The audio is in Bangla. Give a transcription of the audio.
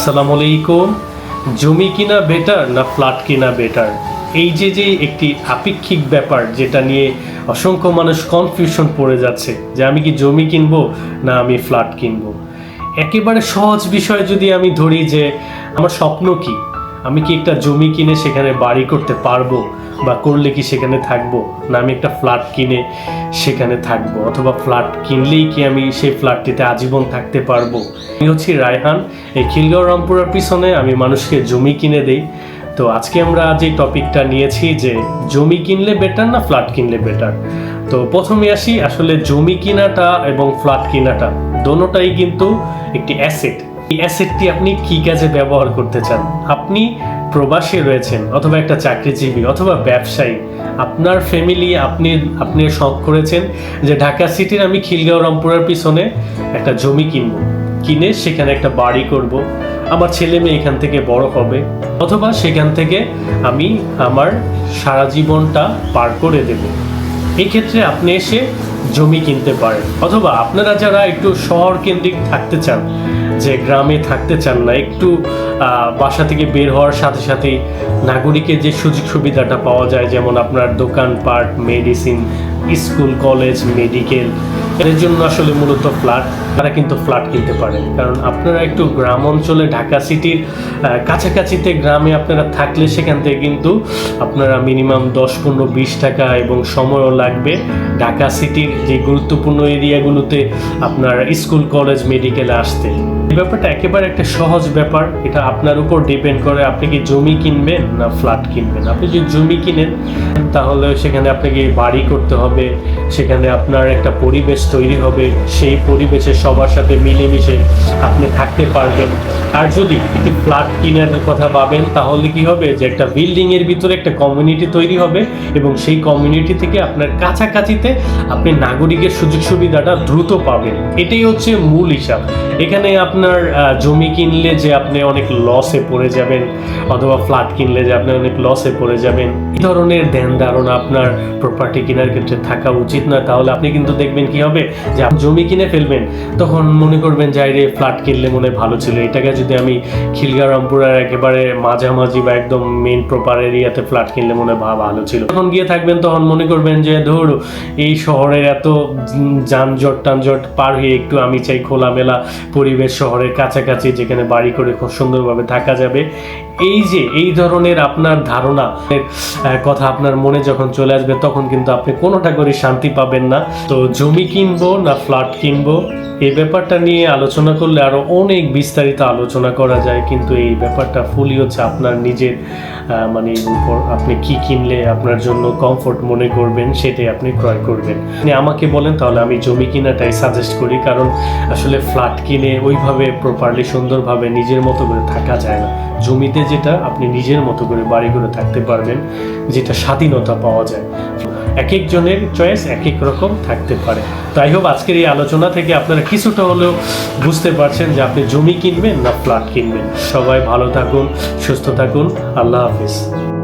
আসসালামু আলাইকুম। জমি কিনা বেটার না ফ্ল্যাট কিনা বেটার এই যে যে একটি আপেক্ষিক ব্যাপার যেটা নিয়ে অসংখ্য মানুষ কনফিউশন পড়ে যাচ্ছে, যে আমি কি জমি কিনবো না আমি ফ্ল্যাট কিনবো? একেবারে সহজ বিষয় যদি আমি ধরি যে, আমার স্বপ্ন কি? আমি কি একটা জমি কিনে সেখানে বাড়ি করতে পারব? বা করলে কি সেখানে থাকব? না আমি একটা ফ্ল্যাট কিনে সেখানে থাকব? অথবা ফ্ল্যাট কিনলেই কি আমি সেই ফ্ল্যাটটিতে আজীবন থাকতে পারব? আমি হচ্ছি রায়হান। এই খিলগাঁও রামপুরার পিছনে আমি মানুষকে জমি কিনে দেই। তো আজকে আমরা যে টপিকটা নিয়েছি যে জমি কিনলে বেটার না ফ্ল্যাট কিনলে বেটার তো প্রথমে আসি আসলে জমি কিনাটা এবং ফ্ল্যাট কিনাটা। দোনোটাই কিন্তু একটি অ্যাসেট এই অ্যাসেটটি আপনি কি কাজে ব্যবহার করতে চান? আপনি প্রবাসী রয়েছেন অথবা একটা চাকরিজীবী অথবা ব্যবসায়ী, আপনার ফ্যামিলি আপনি আপনি শখ করেছেন যে ঢাকা সিটির আমি খিলগাঁও রংপুরের পিছনে একটা জমি কিনবো। কিনে সেখানে একটা বাড়ি করব। আমার ছেলে মেয়ে এখান থেকে বড় হবে। অথবা সেখান থেকে আমি আমার সারা জীবনটা পার করে দেব। এই ক্ষেত্রে আপনি এসে জমি কিনতে পারেন। অথবা আপনারা যারা একটু শহর কেন্দ্রিক থাকতে চান যে গ্রামে থাকতে চান না, একটু বাসা থেকে বের হওয়ার সাথে সাথে নাগরিকের যে সুযোগ সুবিধাটা পাওয়া যায়, যেমন আপনার দোকানপাট মেডিসিন স্কুল কলেজ মেডিকেল এর জন্য আসলে মূলত ফ্ল্যাট। তারা কিন্তু ফ্ল্যাট কিনতে পারেন। কারণ আপনারা একটু গ্রাম অঞ্চলে, ঢাকা সিটির কাছাকাছিতে গ্রামে আপনারা থাকলে সেখান থেকে কিন্তু আপনারা মিনিমাম দশ, পনেরো, বিশ টাকা এবং সময়ও লাগবে। ঢাকা সিটির যে গুরুত্বপূর্ণ এরিয়াগুলোতে আপনার স্কুল, কলেজ, মেডিকেলে আসতে। এই ব্যাপারটা একেবারে একটা সহজ ব্যাপার। এটা আপনার উপর ডিপেন্ড করে আপনি কি জমি কিনবেন না ফ্ল্যাট কিনবেন। আপনি যদি জমি কিনেন, তাহলে সেখানে আপনাকে বাড়ি করতে হবে। সেখানে আপনার একটা পরিবেশ তৈরি হবে, সেই পরিবেশে সবার সাথে মিলেমিশে আপনি থাকতে পারবেন। আর যদি একটি ফ্ল্যাট কেনার কথা ভাবেন, তাহলে কি হবে যে একটা বিল্ডিং এর ভিতরে একটা কমিউনিটি তৈরি হবে এবং সেই কমিউনিটি থেকে আপনার কাছাকাছিতে আপনি নাগরিকের সুযোগ সুবিধাটা দ্রুত পাবেন। এটাই হচ্ছে মূল হিসাব। এখানে আপনার জমি কিনলে যে আপনি অনেক লসে পড়ে যাবেন, অথবা ফ্ল্যাট কিনলে যে আপনি অনেক লসে পড়ে যাবেন। এই ধরনের ধ্যান ধারণা আপনার প্রপার্টি কেনার ক্ষেত্রে থাকা উচিত না। তাহলে আপনি কিন্তু দেখবেন কি হবে যে আপনি জমি কিনে ফেলবেন, তখন মনে করবেন যে রে ফ্ল্যাট কিনলে মনে ভালো ছিল। এটাকে যদি আমি খিলগা রামপুরার একেবারে মাঝামাঝি বা একদম মেইন প্রপার এরিয়াতে ফ্ল্যাট কিনলে মনে হয় ভালো ছিল। তখন গিয়ে থাকবেন, তখন মনে করবেন যে, ধর, এই শহরের এত যানজট টানজট পার হয়ে একটু আমি চাই খোলামেলা পরিবেশ শহরের কাছাকাছি, যেখানে বাড়ি করে খুব সুন্দরভাবে থাকা যাবে। এই যে, এই ধরনের আপনার ধারণা কথা আপনার মনে যখন চলে আসবে, তখন কিন্তু আপনি কোনোটা করে শান্তি পাবেন না। তো জমি কিনবো না ফ্ল্যাট কিনবো? এই ব্যাপারটা নিয়ে আলোচনা করলে আরও অনেক বিস্তারিত আলোচনা করা যায়, কিন্তু এই ব্যাপারটা ফুলই হচ্ছে আপনার নিজের মানে আপনি কি কিনলে আপনার জন্য কমফোর্ট মনে করবেন, সেটাই আপনি ক্রয় করবেন। আমাকে বলেন, তাহলে আমি জমি কিনাটাই সাজেস্ট করি, কারণ আসলে ফ্ল্যাট কিনে ওইভাবে প্রপারলি সুন্দরভাবে নিজের মতো করে থাকা যায় না। জমিতে যেটা আপনি নিজের মতো করে বাড়ি করে থাকতে পারবেন, যেটা স্বাধীনতা পাওয়া যায়। এক একজনের চয়েস এক এক রকম থাকতে পারে। তাই হোক, আজকের এই আলোচনা থেকে আপনারা কিছুটা হলেও বুঝতে পারছেন যে আপনি জমি কিনবেন না ফ্ল্যাট কিনবেন। সবাই ভালো থাকুন, সুস্থ থাকুন। আল্লাহ হাফিজ।